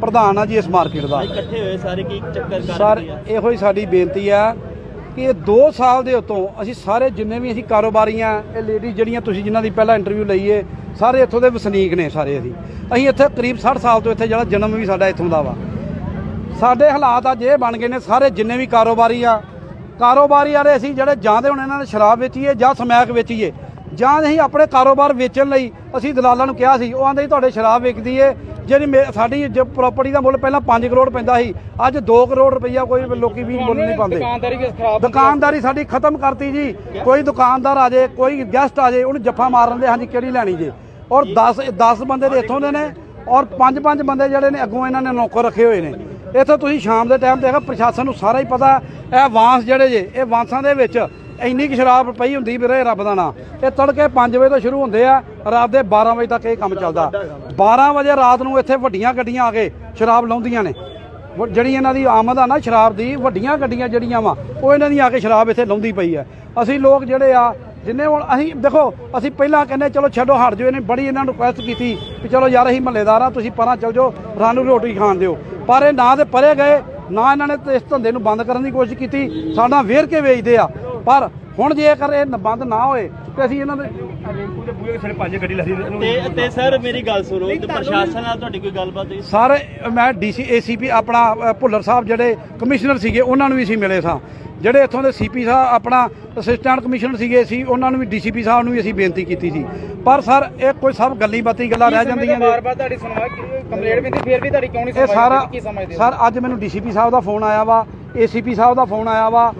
ਪ੍ਰਧਾਨ ਆ ਜੀ ਇਸ ਮਾਰਕੀਟ ਦਾ। ਇਕੱਠੇ ਹੋਏ ਸਾਰੇ ਕੀ ਚੱਕਰ ਕਰ ਸਰ ਰਹੀ ਆ? ਇਹੋ ਹੀ ਸਾਡੀ ਬੇਨਤੀ ਆ ਕਿ ਇਹ 2 ਸਾਲ ਦੇ ਉਤੋਂ ਅਸੀਂ ਸਾਰੇ ਜਿੰਨੇ ਵੀ ਅਸੀਂ ਕਾਰੋਬਾਰੀਆਂ ਇਹ ਲੇਡੀ ਜਿਹੜੀਆਂ ਤੁਸੀਂ ਜਿਨ੍ਹਾਂ ਦੀ ਪਹਿਲਾਂ ਇੰਟਰਵਿਊ ਲਈ ਏ ਸਾਰੇ ਇੱਥੋਂ ਦੇ ਵਸਨੀਕ ਨੇ ਸਾਰੇ ਅਸੀਂ। ਅਸੀਂ ਇੱਥੇ ਕਰੀਬ 60 ਸਾਲ ਤੋਂ ਇੱਥੇ ਜਿਹੜਾ ਜਨਮ ਵੀ ਸਾਡਾ ਇੱਥੋਂ ਦਾ ਵਾ। ਸਾਡੇ ਹਾਲਾਤ ਅੱਜ ਇਹ ਬਣ ਗਏ ਨੇ ਸਾਰੇ ਜਿੰਨੇ ਵੀ ਕਾਰੋਬਾਰੀ ਆ ਕਾਰੋਬਾਰੀ ਵਾਲੇ ਅਸੀਂ ਜਿਹੜੇ ਜਾਂਦੇ ਹੁਣ ਇਹਨਾਂ ਨੇ ਸ਼ਰਾਬ ਵੇਚੀਏ ਜਾਂ ਸਮੈਕ ਵੇਚੀਏ ਜਾਂ ਅਸੀਂ ਆਪਣੇ ਕਾਰੋਬਾਰ ਵੇਚਣ ਲਈ ਅਸੀਂ ਦਲਾਲਾਂ ਨੂੰ ਕਿਹਾ ਸੀ ਉਹ ਆਂਦੇ ਜੀ ਤੁਹਾਡੇ ਸ਼ਰਾਬ ਵਿਕਦੀ ਏ ਜਿਹੜੀ ਸਾਡੀ ਜੋ ਪ੍ਰਾਪਰਟੀ ਦਾ ਮੁੱਲ ਪਹਿਲਾਂ 5 ਕਰੋੜ ਪੈਂਦਾ ਸੀ ਅੱਜ 2 ਕਰੋੜ ਰੁਪਈਆ ਕੋਈ ਲੋਕੀ ਵੀ ਮੁੱਲ ਨਹੀਂ ਪਾਉਂਦੇ। ਦੁਕਾਨਦਾਰੀ ਸਾਡੀ ਖਤਮ ਕਰਤੀ ਜੀ ਕੋਈ ਦੁਕਾਨਦਾਰ ਆ ਜਾਏ ਕੋਈ ਗੈਸਟ ਆ ਜਾਏ ਉਹਨੂੰ ਜੱਫਾ ਮਾਰਨ ਦੇ ਹਾਂਜੀ ਕਿਹੜੀ ਲੈਣੀ ਜੇ। ਔਰ 10 10 ਬੰਦੇ ਦੇ ਇੱਥੋਂ ਦੇ ਨੇ ਔਰ 5-5 ਬੰਦੇ ਜਿਹੜੇ ਨੇ ਅੱਗੋਂ ਇਹਨਾਂ ਨੇ ਨੌਕਰ ਰੱਖੇ ਹੋਏ ਨੇ। ਇੱਥੇ ਤੁਸੀਂ ਸ਼ਾਮ ਦੇ ਟਾਈਮ ਦੇਖੋ ਪ੍ਰਸ਼ਾਸਨ ਨੂੰ ਸਾਰਾ ਹੀ ਪਤਾ ਇਹ ਵਾਂਸ ਜਿਹੜੇ ਜੇ ਇਹ ਵਾਂਸਾਂ ਦੇ ਵਿੱਚ ਇੰਨੀ ਕੁ ਸ਼ਰਾਬ ਪਈ ਹੁੰਦੀ ਵੀਰੇ ਰੱਬ ਦਾ ਨਾਂ ਇਹ ਤੜਕੇ 5 ਵਜੇ ਤੋਂ ਸ਼ੁਰੂ ਹੁੰਦੇ ਆ, ਰਾਤ ਦੇ 12 ਵਜੇ ਤੱਕ ਇਹ ਕੰਮ ਚੱਲਦਾ। 12 ਵਜੇ ਰਾਤ ਨੂੰ ਇੱਥੇ ਵੱਡੀਆਂ ਗੱਡੀਆਂ ਆ ਕੇ ਸ਼ਰਾਬ ਲਾਉਂਦੀਆਂ ਨੇ। ਵ- ਜਿਹੜੀ ਇਹਨਾਂ ਦੀ ਆਮਦ ਆ ਨਾ ਸ਼ਰਾਬ ਦੀ, ਵੱਡੀਆਂ ਗੱਡੀਆਂ ਜਿਹੜੀਆਂ ਵਾ, ਉਹ ਇਹਨਾਂ ਦੀ ਆ ਕੇ ਸ਼ਰਾਬ ਇੱਥੇ ਲਾਉਂਦੀ ਪਈ ਆ। ਅਸੀਂ ਲੋਕ ਜਿਹੜੇ ਆ, ਜਿੰਨੇ ਹੁਣ ਅਸੀਂ, ਦੇਖੋ, ਅਸੀਂ ਪਹਿਲਾਂ ਕਹਿੰਦੇ, ਚਲੋ ਛੱਡੋ, ਹਟ ਜਾਓ, ਇਹਨੇ ਬੜੀ ਇਹਨਾਂ ਨੂੰ ਰਿਕੁਐਸਟ ਕੀਤੀ ਵੀ ਚਲੋ ਯਾਰ ਅਸੀਂ ਮਹੱਲੇਦਾਰ ਆ, ਤੁਸੀਂ ਪਰਾਂ ਚੱਲ ਜਾਓ ਰਾਨੂੰ ਰੋਟੀ ਖਾਣ ਦਿਓ। ਪਰ ਇਹ ਨਾ ਤੇ ਪਰੇ ਗਏ, ਨਾ ਇਹਨਾਂ ਨੇ ਇਸ ਧੰਦੇ ਨੂੰ ਬੰਦ ਕਰਨ ਦੀ ਕੋਸ਼ਿਸ਼ ਕੀਤੀ, ਸਾਡਾ ਵੇਰ ਕੇ ਵੇਚਦੇ ਆ। ਪਰ ਹੁਣ ਜੇਕਰ ਇਹ ਬੰਦ ਨਾ ਹੋਏ ਤੇ ਅਸੀਂ ਇਹਨਾਂ ਦੇ ਤੇ ਤੇ ਸਰ ਮੇਰੀ ਗੱਲ ਸੁਣੋ ਤੇ ਪ੍ਰਸ਼ਾਸਨ ਨਾਲ ਤੁਹਾਡੀ ਕੋਈ ਗੱਲਬਾਤ ਹੋਈ? ਸਾਰੇ ਮੈਂ ਡੀਸੀ ਏਸੀਪੀ ਆਪਣਾ ਭੁੱਲਰ ਸਾਹਿਬ ਜਿਹੜੇ ਕਮਿਸ਼ਨਰ ਸੀਗੇ ਉਹਨਾਂ ਨੂੰ ਵੀ ਅਸੀਂ ਮਿਲੇ ਸਾਂ। ਜਿਹੜੇ ਇੱਥੋਂ ਦੇ ਸੀਪੀ ਸਾਹਿਬ ਆਪਣਾ ਅਸਿਸਟੈਂਟ ਕਮਿਸ਼ਨਰ ਸੀਗੇ ਸੀ ਉਹਨਾਂ ਨੂੰ ਵੀ ਡੀਸੀਪੀ ਸਾਹਿਬ ਨੂੰ ਵੀ ਅਸੀਂ ਬੇਨਤੀ ਕੀਤੀ ਸੀ। ਪਰ ਸਰ ਇਹ ਕੋਈ ਸਭ ਗੱਲੀ ਬਾਤੀ ਗੱਲਾਂ ਰਹਿ ਜਾਂਦੀਆਂ ਨੇ। ਬਾਰ-ਬਾਰ ਤੁਹਾਡੀ ਸੁਣਵਾਈ ਕੰਪਲੇਂਟ ਵੀ ਤੇ ਫਿਰ ਵੀ ਤੁਹਾਡੀ ਕਿਉਂ ਨਹੀਂ ਇਹ ਸੁਣਵਾਈ ਸਰ ਅੱਜ ਮੈਨੂੰ ਡੀਸੀਪੀ ਸਾਹਿਬ ਦਾ ਫੋਨ ਆਇਆ ਵਾ। ਏਸੀਪੀ ਸਾਹਿਬ ਦਾ ਫੋਨ ਆਇਆ ਵਾ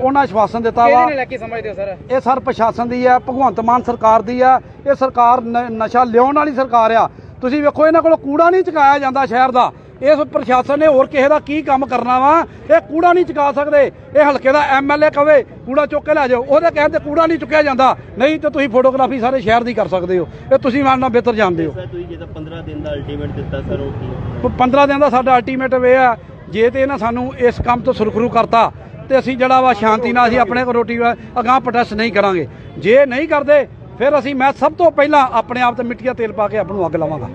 ਉਹਨਾਂ ਆਸ਼ਵਾਸਨ ਦਿੱਤਾ ਵਾ। ਕਿਹਦੇ ਨੇ ਲੈ ਕੇ ਸਮਝਦੇ ਹੋ ਸਰ? ਇਹ ਸਰ ਪ੍ਰਸ਼ਾਸਨ ਦੀ ਆ ਭਗਵੰਤ ਮਾਨ ਸਰਕਾਰ ਦੀ ਆ ਇਹ ਸਰਕਾਰ ਨ- ਨਸ਼ਾ ਲਿਆਉਣ ਵਾਲੀ ਸਰਕਾਰ ਆ। ਤੁਸੀਂ ਵੇਖੋ ਇਹਨਾਂ ਕੋਲ ਕੂੜਾ ਨਹੀਂ ਚੁਕਾਇਆ ਜਾਂਦਾ ਸ਼ਹਿਰ ਦਾ। ਇਸ ਪ੍ਰਸ਼ਾਸਨ ਨੇ ਹੋਰ ਕਿਸੇ ਦਾ ਕੀ ਕੰਮ ਕਰਨਾ ਵਾ? ਇਹ ਕੂੜਾ ਨਹੀਂ ਚੁਕਾ ਸਕਦੇ। ਇਹ ਹਲਕੇ ਦਾ ਐਮਐਲਏ ਕਵੇ ਕੂੜਾ ਚੁੱਕ ਕੇ ਲੈ ਜਾਓ। ਉਹਦੇ ਕਹਿਣ ਤੇ ਕੂੜਾ ਨਹੀਂ ਚੁੱਕਿਆ ਜਾਂਦਾ। ਨਹੀਂ ਤੇ ਤੁਸੀਂ ਫੋਟੋਗ੍ਰਾਫੀ ਸਾਰੇ ਸ਼ਹਿਰ ਦੀ ਕਰ ਸਕਦੇ ਹੋ। ਇਹ ਤੁਸੀਂ ਮਾਨਣਾ ਬਿਹਤਰ ਜਾਣਦੇ ਹੋ। ਸਰ ਤੁਸੀਂ ਜਿਹਦਾ 15 ਦਿਨ ਦਾ ਅਲਟੀਮੇਟ ਦਿੱਤਾ ਸਰ ਉਹ ਕੀ? 15 ਦਿਨ ਦਾ ਸਾਡਾ ਅਲਟੀਮੇਟ ਇਹ ਆ। ਜੇ ਤੇ ਇਹਨਾਂ ਸਾਨੂੰ ਇਸ ਕੰਮ ਤੋਂ ਸੁਰਖਰੂ ਕਰਤਾ ਤੇ ਅਸੀਂ ਜਿਹੜਾ ਵਾ ਸ਼ਾਂਤੀ ਨਾਲ ਅਸੀਂ ਆਪਣੇ ਕੋ ਰੋਟੀ ਅਗਾਂਹ ਪ੍ਰੋਟੈਸਟ ਨਹੀਂ ਕਰਾਂਗੇ। ਜੇ ਨਹੀਂ ਕਰਦੇ ਫਿਰ ਅਸੀਂ ਮੈਂ ਸਭ ਤੋਂ ਪਹਿਲਾਂ ਆਪਣੇ ਆਪ ਤੇ ਮਿੱਟੀ ਦਾ ਤੇਲ ਪਾ ਕੇ ਆਪ ਨੂੰ ਅੱਗ ਲਾਵਾਂਗਾ।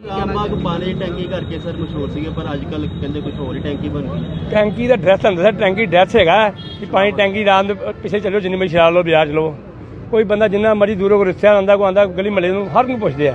ਆਮਾਗ ਪਾਣੀ ਦੀ ਟੈਂਕੀ ਕਰਕੇ ਸਰ ਮਸ਼ਹੂਰ ਸੀਗੇ ਪਰ ਅੱਜ ਕੱਲ ਕਹਿੰਦੇ ਕੁਝ ਹੋਰ ਹੀ ਟੈਂਕੀ ਬਣ ਗਈ। ਟੈਂਕੀ ਦਾ ਡਰੈਸ ਹੁੰਦਾ ਸਰ ਟੈਂਕੀ ਡਰੈਸ ਹੈਗਾ ਕਿ ਪਾਣੀ ਟੈਂਕੀ ਰਾਤ ਦੇ ਪਿੱਛੇ ਚੱਲਿਓ ਜਿੰਨੀ ਮਰਜ਼ੀ ਸ਼ਰਾਬ ਲਓ ਚ ਲਓ। ਕੋਈ ਬੰਦਾ ਜਿੰਨਾ ਮਰਜ਼ੀ ਦੂਰੋਂ ਰਿਸ਼ਤੇਦਾਰ ਆਉਂਦਾ ਕੋਈ ਆਉਂਦਾ ਗਲੀ ਮਹੱਲੇ ਨੂੰ ਹਰ ਨੂੰ ਪੁੱਛਦੇ ਆ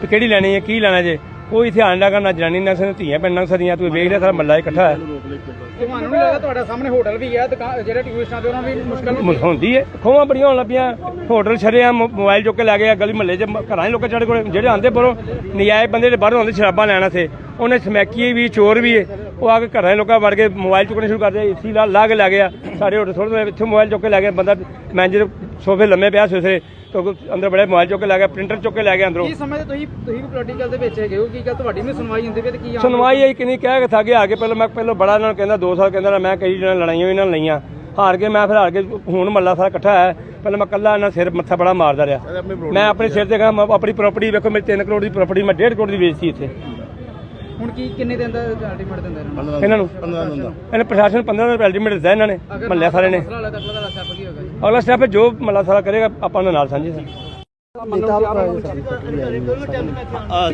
ਕਿ ਕਿਹੜੀ ਲੈਣੀ ਹੈ ਕੀ ਲੈਣਾ ਜੇ। ਕੋਈ ਧਿਆਨ ਨਾ ਕਰਨਾ ਜਨਾਨੀ ਨਾ ਸਨ ਧੀਆਂ ਪੈਣਾ ਸਦੀਆਂ ਤੂੰ ਵੇਖ ਲਿਆ ਸਾਰਾ ਮੱਲਾ ਇਕੱਠਾ ਹੈ। ਤੁਹਾਨੂੰ ਨਹੀਂ ਲੱਗਦਾ ਤੁਹਾਡਾ ਸਾਹਮਣੇ ਹੋਟਲ ਵੀ ਹੈ ਦੁਕਾਨ ਜਿਹੜੇ ਟੂਰਿਸਟਾਂ ਦੇ ਉਹਨਾਂ ਵੀ ਮੁਸ਼ਕਲ ਹੁੰਦੀ ਹੈ? ਖੋਵਾਂ ਬੜੀਆਂ ਹੋਣ ਲੱਪੀਆਂ ਹੋਟਲ ਛਰੇ ਆ ਮੋਬਾਈਲ ਚੁੱਕ ਕੇ ਲੈ ਗਏ ਆ ਗਲੀ ਮਹੱਲੇ 'ਚ ਘਰਾਂ 'ਚ ਲੋਕਾਂ ਚੜੇ ਕੋਲ ਜਿਹੜੇ ਆਂਦੇ ਬਰੋ ਨਜਾਇਜ਼ ਬੰਦੇ ਦੇ ਬਾਹਰੋਂ ਆਉਂਦੇ ਸ਼ਰਾਬਾਂ ਲੈਣਾ ਥੇ ਉਹਨੇ ਸਮੈਕੀ ਵੀ ਚੋਰ ਵੀ ਹੈ। ਉਹ ਆ ਕੇ ਘਰਾਂ ਦੇ ਲੋਕਾਂ ਵੜ ਕੇ ਮੋਬਾਈਲ ਚੁੱਕਣੇ ਸ਼ੁਰੂ ਕਰਦੇ ਏਸੀ ਲਾ ਲਾ ਕੇ ਲੈ ਗਿਆ ਸਾਡੇ ਹੋਟਲ ਥੋੜੇ ਥੋੜੇ ਇੱਥੇ ਮੋਬਾਈਲ ਚੁੱਕ ਕੇ ਲੈ ਗਿਆ ਬੰਦਾ ਮੈਨੇਜਰ ਸੋਫੇ ਲੰਮੇ ਪਿਆ ਸਵੇਰੇ ਤੋਂ ਅੰਦਰ ਬੜੇ ਮੋਬਾਈਲ ਚੁੱਕ ਕੇ ਲੈ ਗਿਆ ਪ੍ਰਿੰਟਰ ਚੁੱਕ ਕੇ ਲੈ ਗਿਆ ਅੰਦਰੋਂ। ਕੀ ਸਮਝਦੇ ਤੁਸੀਂ ਤੁਸੀਂ ਵੀ ਪੋਲੀਟੀਕਲ ਦੇ ਵਿੱਚ ਹੈਗੇ ਹੋ? ਕੀ ਗੱਲ ਤੁਹਾਡੀ ਵੀ ਸੁਣਵਾਈ ਹੁੰਦੀ ਵੀ ਤੇ ਕੀ ਸੁਣਵਾਈ ਆਈ ਕਿ ਨਹੀਂ ਕਹਿ ਕੇ ਥੱਕ ਆ ਕੇ ਪਹਿਲਾਂ ਮੈਂ ਪਹਿਲਾਂ ਬੜਾ ਇਹਨਾਂ ਨੂੰ ਕਹਿੰਦਾ 2 ਸਾਲ ਕਹਿੰਦਾ ਮੈਂ ਕਈ ਜਣਾ ਲੜਾਈਆਂ ਵੀ ਇਹਨਾਂ ਨਾਲ ਲਈਆਂ। ਹਾਰ ਕੇ ਮੈਂ ਫਿਰ ਹਾਰ ਕੇ ਹੁਣ ਮੱਲਾ ਸਾਰਾ ਇਕੱਠਾ ਹੈ ਪਹਿਲਾਂ ਮੈਂ ਕੱਲਾ ਇਹਨਾਂ ਸਿਰ ਮੱਥਾ ਬੜਾ ਮਾਰਦਾ ਰਿਹਾ। ਮੈਂ ਆਪਣੇ ਸਿਰ ਤੇ ਕਹਾਂ ਆਪਣੀ ਪ੍ਰਾਪਰਟੀ ਵੇਖੋ ਮੇਰੀ 3 ਕਰੋੜ ਦੀ ਪ੍ਰਾਪਰਟੀ ਮੈਂ 1.5 ਕਰੋੜ ਦੀ ਵੇਚਤੀ ਇੱਥੇ। ਹੁਣ ਕੀ ਕਿੰਨੇ ਦਿਨ ਦਾ ਅਲਟੀਮੇਟ ਦਿੰਦੇ ਇਹਨਾਂ ਨੂੰ? ਇਹਨਾਂ ਨੂੰ? 15 ਦਿਨ ਦਾ। ਇਹਨੇ ਪ੍ਰਸ਼ਾਸਨ 15 ਦਿਨ ਅਲਟੀਮੇਟ ਦਿੱਤਾ ਇਹਨਾਂ ਨੇ ਮੱਲਿਆ ਸਾਰੇ ਨੇ। ਅਗਲਾ ਸਟੈਪ ਕੀ ਹੋਗਾ ਜੀ? ਅਗਲਾ ਸਟੈਪ ਜੋ ਮੱਲਾ ਸਾਰਾ ਕਰੇਗਾ ਆਪਾਂ ਉਹਨਾਂ ਨਾਲ ਸਾਂਝੇ ਸਾਂ ਆ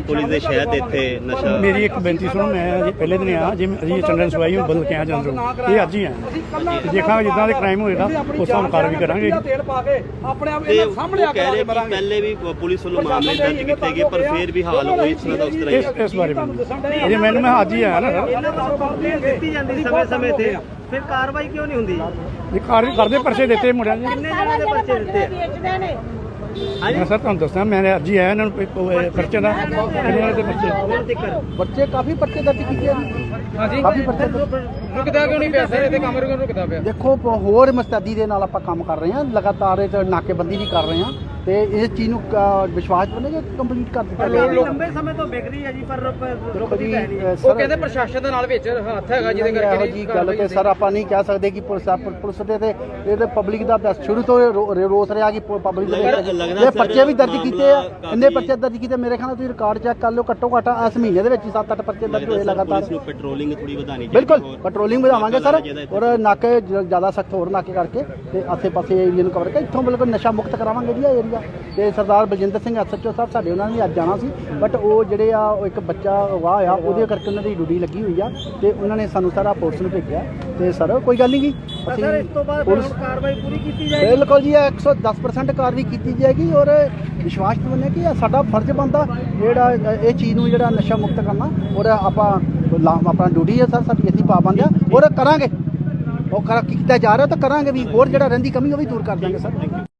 ਪੁਲਿਸ ਦੇ ਸ਼ਹਿਦ ਇੱਥੇ ਨਸ਼ਾ ਮੇਰੀ ਇੱਕ ਬੇਨਤੀ ਸੁਣੋ ਮੈਂ ਜੀ ਪਹਿਲੇ ਦਿਨ ਆ ਜਿਵੇਂ ਅਸੀਂ ਚੰਦਨ ਸਵਾਈ ਨੂੰ ਬਦਲ ਕੇ ਆ ਜਾਂਦੇ ਇਹ ਅੱਜ ਹੀ ਆ ਤੇ ਦੇਖਾਂਗੇ ਜਿੱਦਾਂ ਦੇ ਕ੍ਰਾਈਮ ਹੋਏਗਾ ਉਸ ਹਿਸਾਬ ਨਾਲ ਕਾਰਵਾਈ ਕਰਾਂਗੇ। ਤੇਲ ਪਾ ਕੇ ਆਪਣੇ ਆਪ ਇਹਨਾਂ ਸਾਹਮਣੇ ਆ ਕੇ ਮਰਾਂਗੇ ਪਹਿਲੇ ਵੀ ਪੁਲਿਸ ਵੱਲੋਂ ਮਾਮਲੇ ਦਰਜ ਕੀਤੇ ਗਏ ਪਰ ਫਿਰ ਵੀ ਹਾਲ ਉਹ ਇਸ ਤਰ੍ਹਾਂ ਦਾ ਉਸ ਤਰ੍ਹਾਂ ਹੀ ਇਸ ਇਸ ਬਾਰੇ ਮੈਨੂੰ ਅਜੇ ਮੈਨੂੰ ਮੈਂ ਅੱਜ ਹੀ ਆਇਆ ਨਾ। ਸਰ ਦਿੱਤੀ ਜਾਂਦੀ ਸਮੇਂ ਸਮੇਂ ਤੇ। ਫਿਰ ਕਾਰਵਾਈ ਕਿਉਂ ਨਹੀਂ ਹੁੰਦੀ? ਇਹ ਕਾਰਵਾਈ ਕਰਦੇ ਪਰਚੇ ਦਿੱਤੇ ਮੁੰਡਿਆਂ ਨੇ। ਕਿੰਨੇ ਜਣੇ ਦੇ ਬੱਚੇ ਦਿੱਤੇ ਮੈਂ ਸਰ ਤੁਹਾਨੂੰ ਦੱਸਾਂ ਮੈਂ ਅੱਜ ਹੀ ਆਇਆ ਇਹਨਾਂ ਨੂੰ ਪਰਚੇ ਦਾ ਇਹਨਾਂ ਦੇ ਪਰਚੇ। ਬੱਚੇ ਕਾਫੀ ਪਰਚੇ ਦਰਜ ਕੀਤੇ ਆ ਹਾਂਜੀ। ਕਾਫੀ ਪਰਚੇ ਰੁਕਦਾ ਕਿਉਂ ਨਹੀਂ ਪਿਆ ਸਰ? ਇਹਦੇ ਕੰਮ ਰੁਕਦਾ ਪਿਆ। ਦੇਖੋ ਹੋਰ ਮਸਤੈਦੀ ਦੇ ਨਾਲ ਆਪਾਂ ਕੰਮ ਕਰ ਰਹੇ ਹਾਂ ਲਗਾਤਾਰ ਨਾਕੇਬੰਦੀ ਵੀ ਕਰ ਰਹੇ ਹਾਂ। ਤੇ ਇਸ ਚੀਜ਼ ਨੂੰ ਅ, ਵਿਸ਼ਵਾਸ ਬਣੇਗਾ ਕੰਪਲੀਟ ਕਰ ਦਿੱਤਾ ਜਾਏਗਾ ਲੰਬੇ ਸਮੇਂ ਤੋਂ ਵਿਕ ਰਹੀ ਹੈ ਜੀ ਪਰ ਅ, ਉਹ ਕਹਿੰਦੇ ਪ੍ਰਸ਼ਾਸਨ ਦੇ ਨਾਲ ਵਿੱਚ ਹੱਥ ਹੈਗਾ ਜਿਹਦੇ ਕਰਕੇ ਇਹੋ ਨਹੀਂ ਜੀ ਗੱਲ ਤੇ ਸਰ ਆਪਾਂ ਨਹੀਂ ਕਹਿ ਸਕਦੇ ਕਿ ਪੁਲਿਸ ਪੁਲਿਸ ਦੇ ਤੇ ਇਹਦੇ ਪਬਲਿਕ ਦਾ ਬਸ ਸ਼ੁਰੂ ਤੋਂ ਇਹ ਰੋ- ਰੋਸ ਰਿਹਾ ਕਿ ਪਬਲਿਕ ਲੱਗਦਾ- ਲੱਗਦਾ ਇਹ ਸਰ ਪਰਚੇ ਵੀ ਦਰਜ ਮਾਮਲਾ ਕੀਤੇ ਆ ਕਾਫੀ- ਇੰਨੇ ਪਰਚੇ ਦਰਜ ਕੀਤੇ ਮੇਰੇ ਖਿਆਲ ਨਾਲ ਤੁਸੀਂ ਰਿਕਾਰਡ ਚੈੱਕ ਕਰ ਲਓ ਘੱਟੋ ਘੱਟ ਇਸ ਮਹੀਨੇ ਦੇ ਵਿੱਚ ਹੀ 7-8 ਪਰਚੇ ਦਰਜ ਹੋਏ ਲਗਾਤਾਰ। ਪੁਲਿਸ ਨੂੰ ਪੈਟਰੋਲਿੰਗ ਥੋੜੀ ਵਧਾਣੀ ਬਿਲਕੁਲ। ਪੈਟਰੋਲਿੰਗ ਵਧਾਵਾਂਗੇ ਸਰ ਔਰ ਨਾਕੇ ਜ- ਜ਼ਿਆਦਾ ਸਖਤ ਹੋਰ ਨਾਕੇ ਕਰਕੇ ਤੇ ਆਸੇ ਪਾਸੇ ਏਰੀਆ ਨੂੰ ਕਵਰ ਕਰਕੇ ਇੱਥੋਂ ਬਿਲਕੁਲ ਨਸ਼ਾ ਮੁਕਤ ਕਰਾਵਾਂਗੇ ਜੀ ਇਹ ਏਰੀਆ ਆ ਤੇ ਸਰਦਾਰ ਬਲਜਿੰਦਰ ਸਿੰਘ ਐਸਐਚਓ ਸਾਹਿਬ ਸਾਡੇ ਉਹਨਾਂ ਨੇ ਅੱਜ ਜਾਣਾ ਸੀ। ਬਟ ਉਹ ਜਿਹੜੇ ਆ ਉਹ ਇੱਕ ਬੱਚਾ ਵਾਹ ਆ ਉਹਦੇ ਕਰਕੇ ਉਹਨਾਂ ਦੀ ਡਿਊਟੀ ਲੱਗੀ ਹੋਈ ਆ ਤੇ ਉਹਨਾਂ ਨੇ ਸਾਨੂੰ ਸਾਰਾ ਪੁਲਿਸ ਨੂੰ ਭੇਜਿਆ। ਤੇ ਸਰ ਕੋਈ ਗੱਲ ਨਹੀਂ ਗੀ ਅਸੀਂ ਇਸ ਤੋਂ ਬਾਅਦ ਪੁਲਿਸ ਕਾਰਵਾਈ ਪੂਰੀ ਕੀਤੀ ਬਿਲਕੁਲ ਜੀ ਇਹ 110% ਕਾਰਵਾਈ ਕੀਤੀ ਜਾਏਗੀ ਔਰ ਵਿਸ਼ਵਾਸ ਦਿਵਾਉਂਦੇ ਕਿ ਸਾਡਾ ਫਰਜ਼ ਬਣਦਾ ਜਿਹੜਾ ਇਹ ਚੀਜ਼ ਨੂੰ ਜਿਹੜਾ ਨਸ਼ਾ ਮੁਕਤ ਕਰਨਾ ਔਰ ਆਪਾਂ ਆਪਣਾ ਡਿਊਟੀ ਹੈ ਸਰ ਸਾਡੀ ਅਸੀਂ ਪਾਬੰਦ ਆ ਔਰ ਕਰਾਂਗੇ। ਉਹ ਕਰ ਕੀਤਾ ਜਾ ਰਿਹਾ ਤਾਂ ਕਰਾਂਗੇ ਵੀ ਹੋਰ ਜਿਹੜਾ ਰਹਿੰਦੀ ਕਮੀ ਉਹ ਵੀ ਦੂਰ ਕਰ ਦਾਂਗੇ ਸਰ।